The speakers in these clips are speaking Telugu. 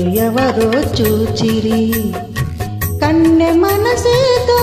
ఎవరో చూచిరి. కన్నె మనసేతో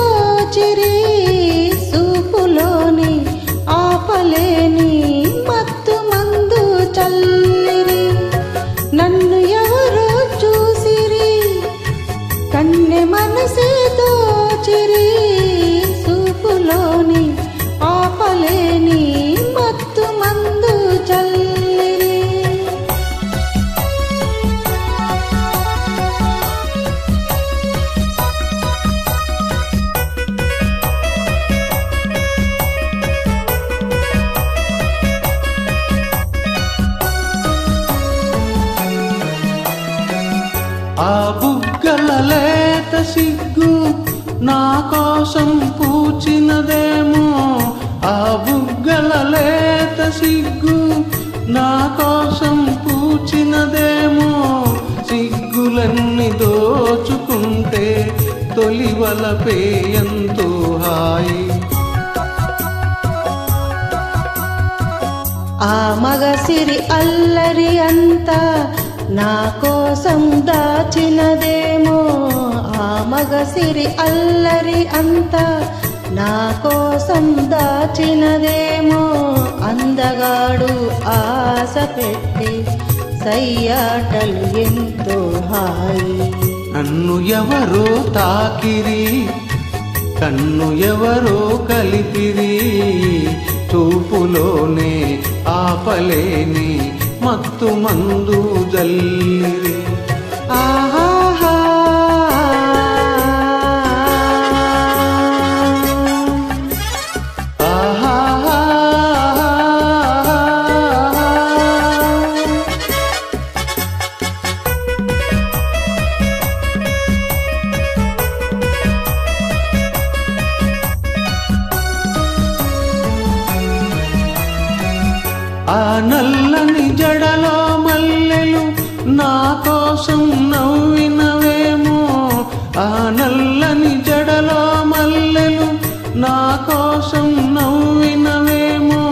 లేత సిగ్గు నా కోసం పూచినదేమో. ఆ బుగ్గల లేత సిగ్గు నా కోసం పూచినదేమో. సిగ్గులన్నీ దోచుకుంటే తొలివల పేయంతో ఎంతో హాయి. ఆ మగసిరి అల్లరి అంతా నా కోసం దాచినదేమో ఆ మగసిరి అల్లరి అంతా. నా కోసం దాచినదేమో అందగాడు ఆశ పెట్టి సయ్యాటలు ఎంతో హాయి. నన్ను ఎవరో తాకిరి కన్ను ఎవరో కలిపిరి చూపులోనే ఆపలేని మత్తు మందు జల్లిరి. ఆ ఆ నల్లని జడలో మల్లెలు నా కోసం నవ్వినవేమో. ఆ నల్లని జడలో మల్లెలు నా కోసం నవ్వినవేమో.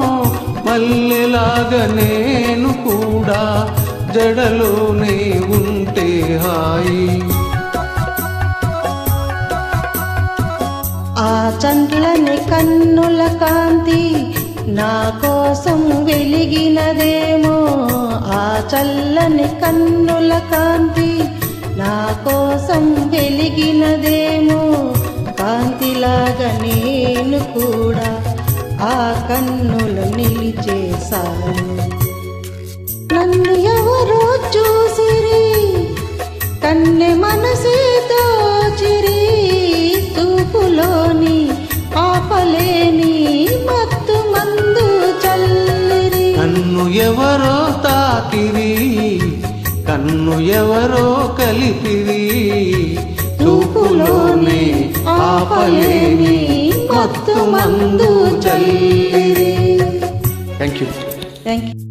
మల్లెలాగా నేను కూడా జడలోనే ఉంటే హాయి. ఆ చంద్రని కన్నుల కాంతి నా కోసం వెలిగినదేమో ఆ చల్లని కన్నుల కాంతి. నా కోసం వెలిగినదేమో కాంతిలాగా నేను కూడా ఆ కన్నులు నిలిచేశాను నన్ను ఎవరో చూసిరి కన్నె మనసే నన్ను ఎవరో తాకిరి కన్ను ఎవరో కలిపిరి. చూపులోనే ఆపలేని మత్తు మందు జల్లిరి థ్యాంక్ యూ థ్యాంక్ యూ